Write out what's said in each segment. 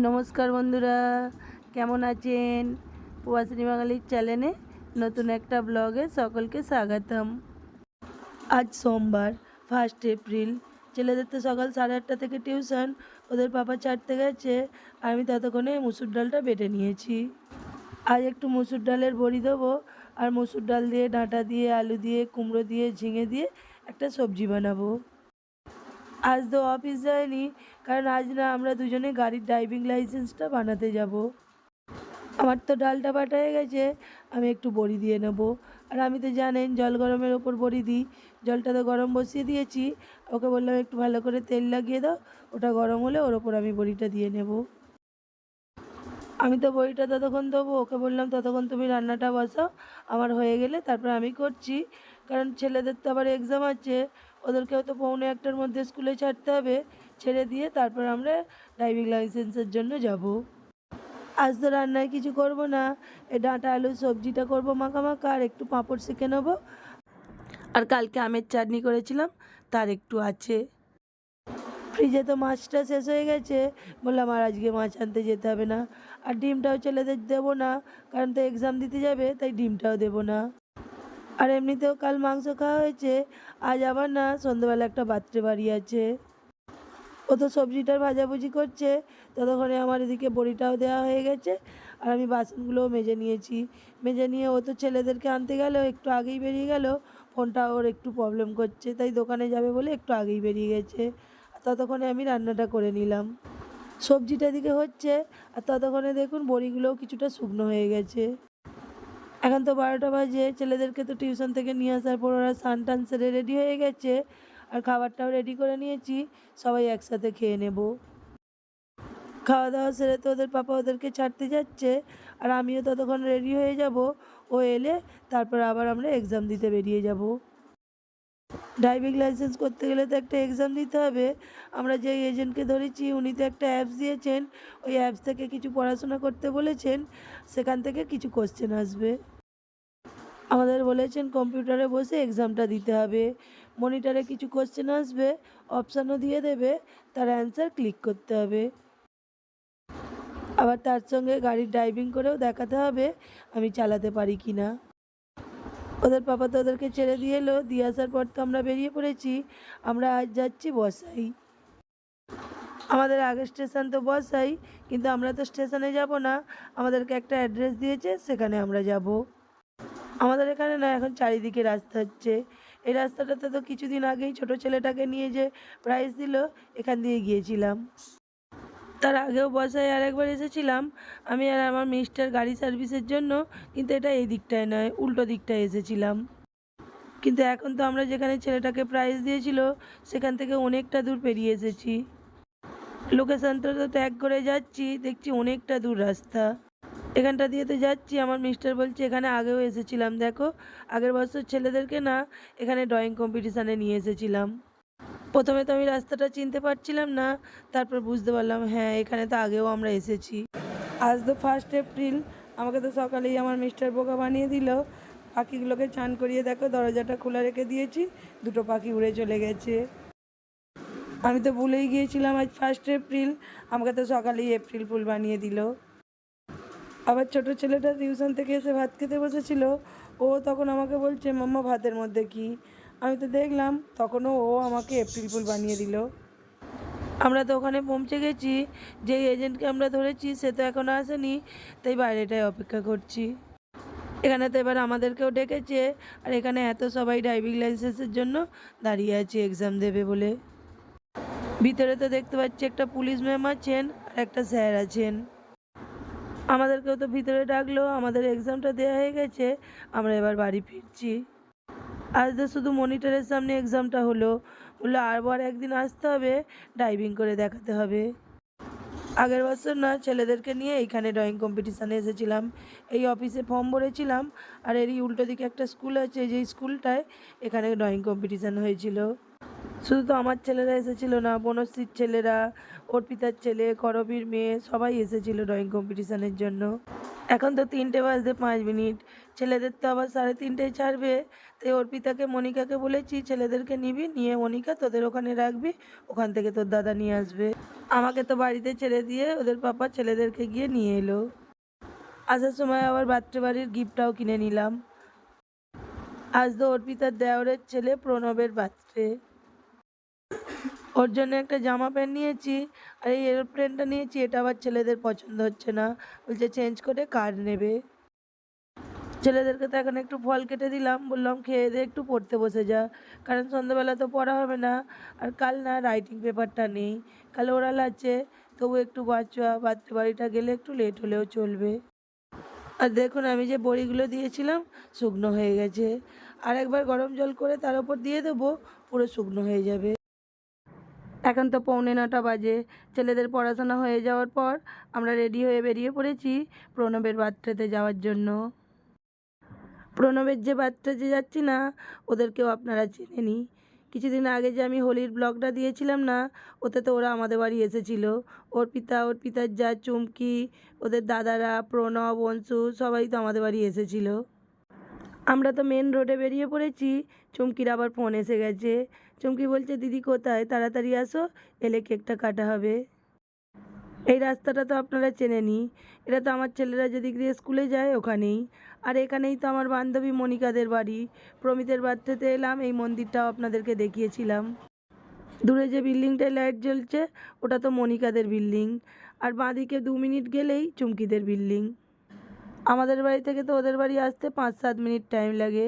নমস্কার বন্ধুরা, কেমন আছেন? প্রবাসী বাঙালির চ্যানেলে নতুন একটা ব্লগে সকলকে স্বাগতম। আজ সোমবার ফার্স্ট এপ্রিল ছেলেদের তো সকাল সাড়ে আটটা থেকে টিউশন, ওদের পাপা চারটে গেছে, আমি ততক্ষণে মুসুর ডালটা বেটে নিয়েছি। আজ একটু মুসুর ডালের বড়ি দেবো, আর মুসুর ডাল দিয়ে ডাঁটা দিয়ে, আলু দিয়ে, কুমড়ো দিয়ে, ঝিঙে দিয়ে একটা সবজি বানাবো। আজ তো অফিস যায়নি কারণ আজ না আমরা দুজনে গাড়ির ড্রাইভিং লাইসেন্সটা বানাতে যাব। আমার তো ডালটা বাটা হয়ে গেছে, আমি একটু বড়ি দিয়ে নেব। আর আমি তো জানেন, জল গরমের ওপর বড়ি দিই। জলটা তো গরম বসিয়ে দিয়েছি, ওকে বললাম, একটু ভালো করে তেল লাগিয়ে দাও, ওটা গরম হলে ওর ওপর আমি বড়িটা দিয়ে নেব। আমি তো বড়িটা ততক্ষণ দেবো ওকে বললাম, ততক্ষণ তুমি রান্নাটা বসাও, আমার হয়ে গেলে তারপর আমি করছি। কারণ ছেলেদের তো আবার এক্সাম আছে ওদেরকেও তো পৌনে একটার মধ্যে স্কুলে ছাড়তে হবে, ছেড়ে দিয়ে তারপর আমরা ড্রাইভিং লাইসেন্সের জন্য যাব। আজ তো রান্নায় কিছু করব না, এই ডাঁটা, আলু, সবজিটা করব মাখা মাখা, আর একটু পাঁপড় সেঁকে নেব। আর কালকে আমের চাটনি করেছিলাম, তার একটু আছে। ফ্রিজে তো মাছটা শেষ হয়ে গেছে, বললাম আর আজকে মাছ আনতে যেতে হবে না। আর ডিমটাও ছেলেদের দেবো না, কারণ তো এক্সাম দিতে যাবে, তাই ডিমটাও দেবো না। আর এমনিতেও কাল মাংস খাওয়া হয়েছে। আজ আবার না, সন্ধ্যেবেলা একটা বার্থডে বাড়ি আছে। ও তো সবজিটার ভাজাভুজি করছে, ততক্ষণে আমার এদিকে বড়িটাও দেওয়া হয়ে গেছে আর আমি বাসনগুলোও মেজে নিয়েছি। মেজে নিয়ে ও তো ছেলেদেরকে আনতে গেল, একটু আগেই বেরিয়ে গেল। ফোনটা ওর একটু প্রবলেম করছে, তাই দোকানে যাবে বলে একটু আগেই বেরিয়ে গেছে। ততক্ষণে আমি রান্নাটা করে নিলাম। সবজিটা এদিকে হচ্ছে, আর ততক্ষণে দেখুন বড়িগুলোও কিছুটা শুকনো হয়ে গেছে। এখন তো বারোটা বাজে, ছেলেদেরকে তো টিউশন থেকে নিয়ে আসার পর ওরা স্নান টান সেরে রেডি হয়ে গেছে আর খাবারটাও রেডি করে নিয়েছি, সবাই একসাথে খেয়ে নেব। খাওয়া দাওয়া সেরে তো ওদের পাপা ওদেরকে ছাড়তে যাচ্ছে আর আমিও ততক্ষণ রেডি হয়ে যাব, ও এলে তারপর আবার আমরা এক্সাম দিতে বেরিয়ে যাব। ড্রাইভিং লাইসেন্স করতে গেলে তো একটা এক্সাম দিতে হবে, আমরা যে এজেন্টকে ধরেছি উনি তো একটা অ্যাপস দিয়েছেন, ওই অ্যাপস থেকে কিছু পড়াশোনা করতে বলেছেন, সেখান থেকে কিছু কোশ্চেন আসবে। আমাদের বলেছেন কম্পিউটারে বসে এক্সামটা দিতে হবে। মনিটরে কিছু কোশ্চেন আসবে অপশানও দিয়ে দেবে, তার অ্যান্সার ক্লিক করতে হবে। আবার তার সঙ্গে গাড়ির ড্রাইভিং করেও দেখাতে হবে, আমি চালাতে পারি কি না ওদের পাপা তো ওদেরকে ছেড়ে দিয়ে এলো, দিয়ে আসার পর তো আমরা বেরিয়ে পড়েছি, আমরা আজ যাচ্ছি বসাই। আমাদের আগের স্টেশন তো বসাই, কিন্তু আমরা তো স্টেশনে যাব না, আমাদেরকে একটা অ্যাড্রেস দিয়েছে, সেখানে আমরা যাব। আমাদের এখানে না, এখন চারিদিকে রাস্তা হচ্ছে। এই রাস্তাটাতে তো কিছুদিন আগেই ছোট ছেলেটাকে নিয়ে যে প্রাইজ দিল, এখান দিয়ে গিয়েছিলাম। তার আগেও বসায় আর একবার এসেছিলাম। আমি আর আমার মিস্টার গাড়ি সার্ভিসের জন্য, কিন্তু এটা এই দিকটায় নয়, উল্টো দিকটায় এসেছিলাম। কিন্তু এখন তো আমরা যেখানে ছেলেটাকে প্রাইজ দিয়েছিল, সেখান থেকে অনেকটা দূর পেরিয়ে এসেছি। লোকেশানটা তো ট্যাগ করে যাচ্ছি, দেখছি অনেকটা দূর রাস্তা। এখানটা দিয়ে তো যাচ্ছি, আমার মিস্টার বলছে, এখানে আগেও এসেছিলাম, দেখো। আগের বছর ছেলেদেরকে না, এখানে ড্রয়িং কম্পিটিশানে নিয়ে এসেছিলাম। প্রথমে তো আমি রাস্তাটা চিনতে পারছিলাম না, তারপর বুঝতে পারলাম হ্যাঁ এখানে তো আগেও আমরা এসেছি। আজ তো ফার্স্ট এপ্রিল আমাকে তো সকালেই আমার মিস্টার বোকা বানিয়ে দিল। পাখিগুলোকে চান করিয়ে দেখো, দরজাটা খোলা রেখে দিয়েছি, দুটো পাখি উড়ে চলে গেছে। আমি তো ভুলেই গিয়েছিলাম, আজ ফার্স্ট এপ্রিল আমাকে তো সকালেই এপ্রিল ফুল বানিয়ে দিল। আবার ছোট ছেলেটা টিউশন থেকে এসে ভাত খেতে বসেছিল। ও তখন আমাকে বলছে, মাম্মা, ভাতের মধ্যে কি? আমি তো দেখলাম, তখনও ও আমাকে এপ্রিল ফুল বানিয়ে দিল। আমরা তো ওখানে পৌঁছে গেছি, যেই এজেন্টকে আমরা ধরেছি, সে তো এখনও আসেনি, তাই বাইরেটায় অপেক্ষা করছি। এখানে তো এবার আমাদেরকেও ডেকেছে, আর এখানে এত সবাই ড্রাইভিং লাইসেন্সের জন্য দাঁড়িয়ে আছে এক্সাম দেবে বলে। ভিতরে তো দেখতে পাচ্ছি একটা পুলিশ ম্যাম আছেন, আর একটা স্যার আছেন। আমাদেরকেও তো ভিতরে ডাকলো, আমাদের এক্সামটা দেওয়া হয়ে গেছে, আমরা এবার বাড়ি ফিরছি। আজ তো শুধু মনিটরের সামনে এক্সামটা হলো। বলল আরবার একদিন আসতে হবে ড্রাইভিং করে দেখাতে হবে। আগের বছর না, ছেলেদেরকে নিয়ে এইখানে ড্রয়িং কম্পিটিশানে এসেছিলাম। এই অফিসে ফর্ম ভরেছিলাম, আর এরই উল্টো দিকে একটা স্কুল আছে, যেই স্কুলটায় এখানে ড্রয়িং কম্পিটিশান হয়েছিল। শুধু তো আমার ছেলেরা এসেছিল না, বনশ্রীর ছেলেরা অর্পিতার ছেলে, করবীর মেয়ে সবাই এসেছিল ড্রয়িং কম্পিটিশানের জন্য। এখন তো তিনটে বাজতে পাঁচ মিনিট। ছেলেদের তো আবার সাড়ে তিনটেয় ছাড়বে। তাই অর্পিতাকে মনিকাকে বলেছি, ছেলেদেরকে নিবি, নিয়ে মনিকা তোদের ওখানে রাখবি, ওখান থেকে তোর দাদা নিয়ে আসবে। আমাকে তো বাড়িতে ছেড়ে দিয়ে ওদের পাপা ছেলেদেরকে গিয়ে নিয়ে এলো। আসার সময় আবার বাচ্চা বাড়ির গিফটটাও কিনে নিলাম। আজ তো অর্পিতার দেওরের ছেলে প্রণবের বার্থডে। ওর জন্য একটা জামা প্যান্ট নিয়েছি আর এই এরোপ্লেনটা নিয়েছি, এটা আবার ছেলেদের পছন্দ হচ্ছে না। বলছে চেঞ্জ করে কার নেবে। ছেলেদেরকে তো এখন একটু ফল কেটে দিলাম, বললাম, খেয়ে দিয়ে একটু পড়তে বসে যা। কারণ সন্ধ্যাবেলা তো পড়া হবে না। আর কাল না রাইটিং পেপারটা নেই। কাল ওরাল আছে, তবু একটু বাচ্চা বাচ্চা বাড়িটা গেলে একটু লেট হলেও চলবে। আর দেখুন, আমি যে বড়িগুলো দিয়েছিলাম, শুকনো হয়ে গেছে। আর একবার গরম জল করে তার উপর দিয়ে দেবো, পুরো শুকনো হয়ে যাবে। এখন তো পৌনে নটা বাজে। ছেলেদের পড়াশোনা হয়ে যাওয়ার পর আমরা রেডি হয়ে বেরিয়ে পড়েছি প্রণবের বার্থডেতে যাওয়ার জন্য। প্রণবের যে বার্থডেতে যাচ্ছি না, ওদেরকেও আপনারা চেনেনি কিছুদিন আগে যে আমি হোলির ব্লগটা দিয়েছিলাম না, ওতে তো ওরা আমাদের বাড়ি এসেছিল। ওর পিতা, ওর পিতার যা চুমকি, ওদের দাদারা, প্রণব, অংশু, সবাই তো আমাদের বাড়ি এসেছিল। আমরা তো মেন রোডে বেরিয়ে পড়েছি, চুমকির আবার ফোন এসে গেছে। চুমকি বলছে, দিদি কোথায়? তাড়াতাড়ি আসো, এলে কেকটা কাটা হবে। এই রাস্তাটা তো আপনারা চেনেনি এটা তো আমার ছেলেরা যেদিক দিয়ে স্কুলে যায়, ওখানেই। আর এখানেই তো আমার বান্ধবী মনিকাদের বাড়ি। প্রমিতের বার্থডেতে এলাম, এই মন্দিরটাও আপনাদেরকে দেখিয়েছিলাম। দূরে যে বিল্ডিংটায় লাইট জ্বলছে, ওটা তো মনিকাদের বিল্ডিং। আর বাঁদিকে দু মিনিট গেলেই চুমকিদের বিল্ডিং। আমাদের বাড়ি থেকে তো ওদের বাড়ি আসতে পাঁচ সাত মিনিট টাইম লাগে।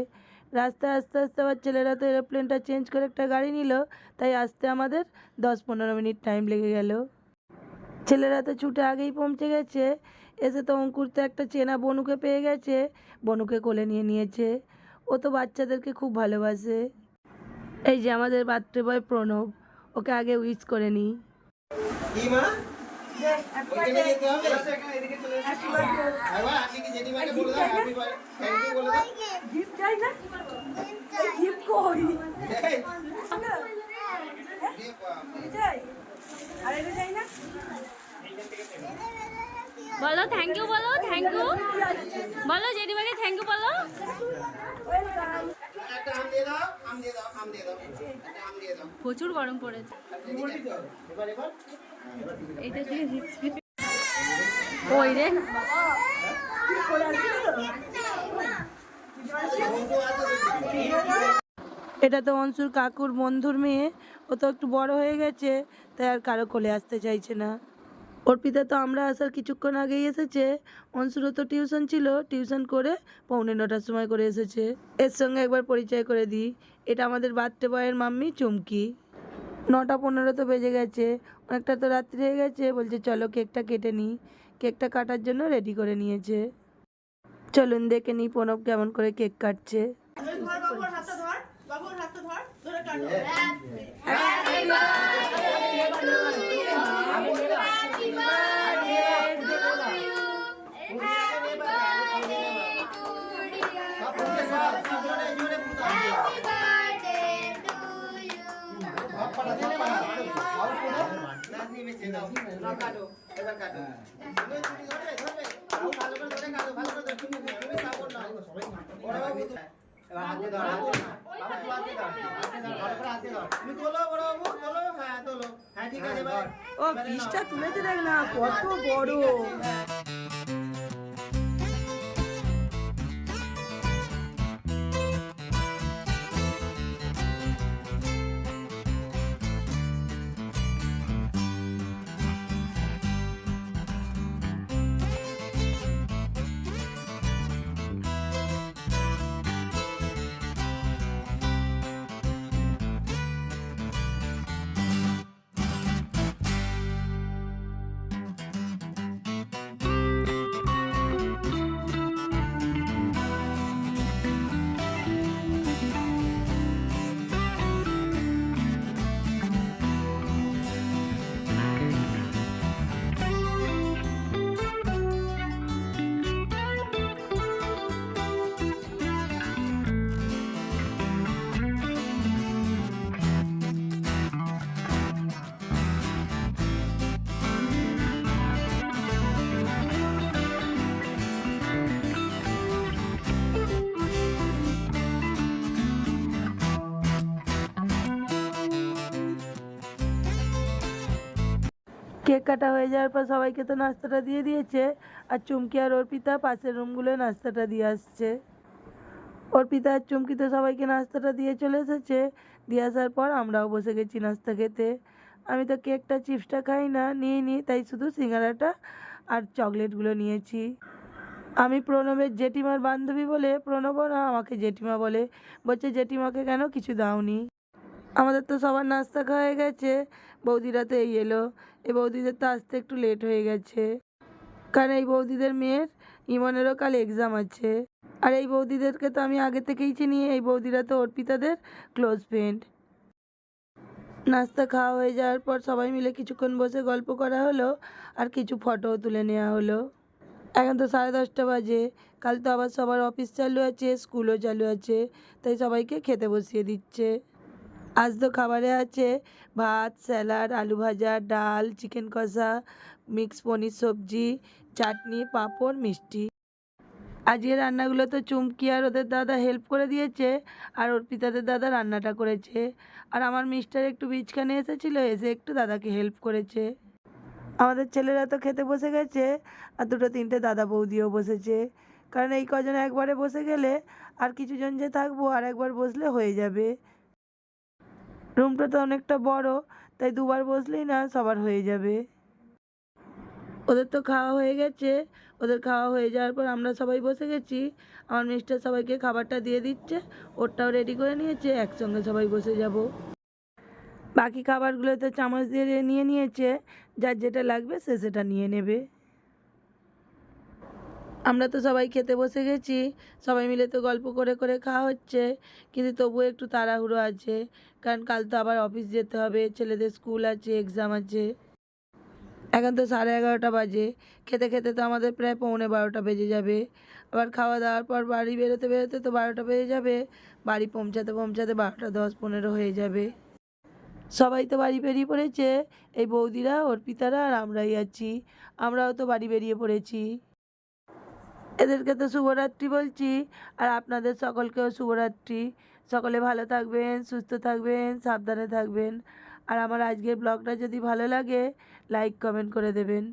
রাস্তায় আস্তে আস্তে আবার ছেলেরা তো এরোপ্লেনটা চেঞ্জ করে একটা গাড়ি নিল তাই আসতে আমাদের দশ পনেরো মিনিট টাইম লেগে গেল। ছেলেরা তো ছুটে আগেই পৌঁছে গেছে এসে তো অঙ্কুর তো একটা চেনা বনুকে পেয়ে গেছে বনুকে কোলে নিয়ে নিয়েছে। ও তো বাচ্চাদেরকে খুব ভালোবাসে। এই যে আমাদের বার্থডে বয় প্রণব ওকে আগে উইশ করে নিই। কি মা ওইখানে যেতে হবে আবার আপনি কি জেঠিমাকে বলে দাও হ্যাপি বার্থডে থ্যাংক ইউ বলে দাও গিফট চাই না গিফট কই এই, রে বাপরে। চাই আর এটা চাই না বলো থ্যাংক ইউ বলো থ্যাংক ইউ বলো, জেঠিমাকে থ্যাংক ইউ বলো। প্রচুর গরম পড়েছে। এবার দিয়ে দিচ্ছি। ওই রে। এটা তো অংশুর কাকুর বন্ধুর মেয়ে। ও তো একটু বড় হয়ে গেছে, তাই আর কারও কোলে আসতে চাইছে না। অর্পিতা তো আমরা আসার কিছুক্ষণ আগেই এসেছে। অংশুরও তো টিউশন ছিল টিউশন করে পৌনে নটার সময় করে এসেছে। এর সঙ্গে একবার পরিচয় করে দিই এটা আমাদের বার্থডে বয়ের মাম্মি চুমকি। নটা পনেরো তো বেজে গেছে অনেকটা তো রাত্রি হয়ে গেছে বলছে চলো কেকটা কেটে নিই। কেকটা কাটার জন্য রেডি করে নিয়েছে। চলুন দেখে নিই প্রণব কেমন করে কেক কাটছে। কাটো এবার কাটো। তুমি ছুটি ধরবে ধরবে আরও ভালো করে ধরে কাটো ভালো করে ধরে। তুমি তুমি সাপোর্ট নাও বড় বাবু হাতে ধর হাতে ধর। হাতে ধর ভালো করে হাতে ধর। তুমি তোলো বড় বাবু তোলো। হ্যাঁ তোলো। হ্যাঁ ঠিক আছে ভাই। ও ফিসটা তুলেছে দেখ না কত বড়। কেক কাটা হয়ে যাওয়ার পর সবাইকে তো নাস্তাটা দিয়ে দিয়েছে। আর চুমকি আর অর্পিতা পাশের রুমগুলোয় নাস্তাটা দিয়ে আসছে। অর্পিতা আর চুমকি তো সবাইকে নাস্তাটা দিয়ে চলে এসেছে। দিয়ে আসার পর আমরাও বসে গেছি নাস্তা খেতে। আমি তো কেকটা, চিপসটা খাই না, নিয়ে নিই তাই শুধু সিঙ্গারাটা আর চকলেটগুলো নিয়েছি। আমি প্রণবের জেঠিমার বান্ধবী বলে প্রণবও না, আমাকে জেঠিমা বলে। বলছে, জেঠিমাকে কেন কিছু দাওনি? আমাদের তো সবার নাস্তা খাওয়া হয়ে গেছে। বৌদিরা তো এই এলো। এই বৌদিদের তো আসতে একটু লেট হয়ে গেছে। কারণ এই বৌদিদের মেয়ের ইমনেরও কাল এক্সাম আছে। আর এই বৌদিদেরকে তো আমি আগে থেকেই চিনি, এই বৌদিরা তো অর্পিতাদের ক্লোজ ফ্রেন্ড নাস্তা খাওয়া হয়ে যাওয়ার পর সবাই মিলে কিছুক্ষণ বসে গল্প করা হলো আর কিছু ফটোও তুলে নেওয়া হলো। এখন তো সাড়ে দশটা বাজে, কাল তো আবার সবার অফিস চালু আছে স্কুলও চালু আছে, তাই সবাইকে খেতে বসিয়ে দিচ্ছে। আজ তো খাবারে আছে ভাত, স্যালাড, আলু ভাজা, ডাল, চিকেন কষা, মিক্স পনির সবজি, চাটনি, পাঁপড়, মিষ্টি। আজকে রান্নাগুলো তো চুমকি আর ওদের দাদা হেল্প করে দিয়েছে আর অর্পিতাদের দাদা রান্নাটা করেছে। আর আমার মিস্টার একটু বীজখানে এসেছিল, এসে একটু দাদাকে হেল্প করেছে। আমাদের ছেলেরা তো খেতে বসে গেছে আর দুটো তিনটে দাদা বৌদিও বসেছে। কারণ এই কজন একবারে বসে গেলে আর কিছুজন যে থাকব আর একবার বসলে হয়ে যাবে। রুমটা তো অনেকটা বড়, তাই দুবার বসলেই না সবার হয়ে যাবে। ওদের তো খাওয়া হয়ে গেছে। ওদের খাওয়া হয়ে যাওয়ার পর আমরা সবাই বসে গেছি। আমার মিস্টার সবাইকে খাবারটা দিয়ে দিচ্ছে। ওরটাও রেডি করে নিয়েছে। একসঙ্গে সবাই বসে যাব। বাকি খাবারগুলো তো চামচ দিয়ে নিয়ে নিয়েছে। যার যেটা লাগবে সে সেটা নিয়ে নেবে। আমরা তো সবাই খেতে বসে গেছি, সবাই মিলে তো গল্প করে করে খাওয়া হচ্ছে, কিন্তু তবুও একটু তাড়াহুড়ো আছে, কারণ কাল তো আবার অফিস যেতে হবে, ছেলেদের স্কুল আছে এক্সাম আছে। এখন তো সাড়ে এগারোটা বাজে, খেতে খেতে তো আমাদের প্রায় পৌনে বারোটা বেজে যাবে। আবার খাওয়া দাওয়ার পর বাড়ি বেরোতে বেরোতে তো বারোটা বেজে যাবে, বাড়ি পৌঁছাতে পৌঁছাতে বারোটা দশ পনেরো হয়ে যাবে। সবাই তো বাড়ি বেরিয়ে পড়েছে, এই বৌদিরা অর্পিতারা আর আমরাই আছি, আমরাও তো বাড়ি বেরিয়ে পড়েছি। এদেরকে তো শুভরাত্রি বলছি। আর আপনাদের সকলকেও শুভরাত্রি। সকলে ভালো থাকবেন, সুস্থ থাকবেন, সাবধানে থাকবেন। আর আমার আজকের ব্লগটা যদি ভালো লাগে লাইক কমেন্ট করে দেবেন।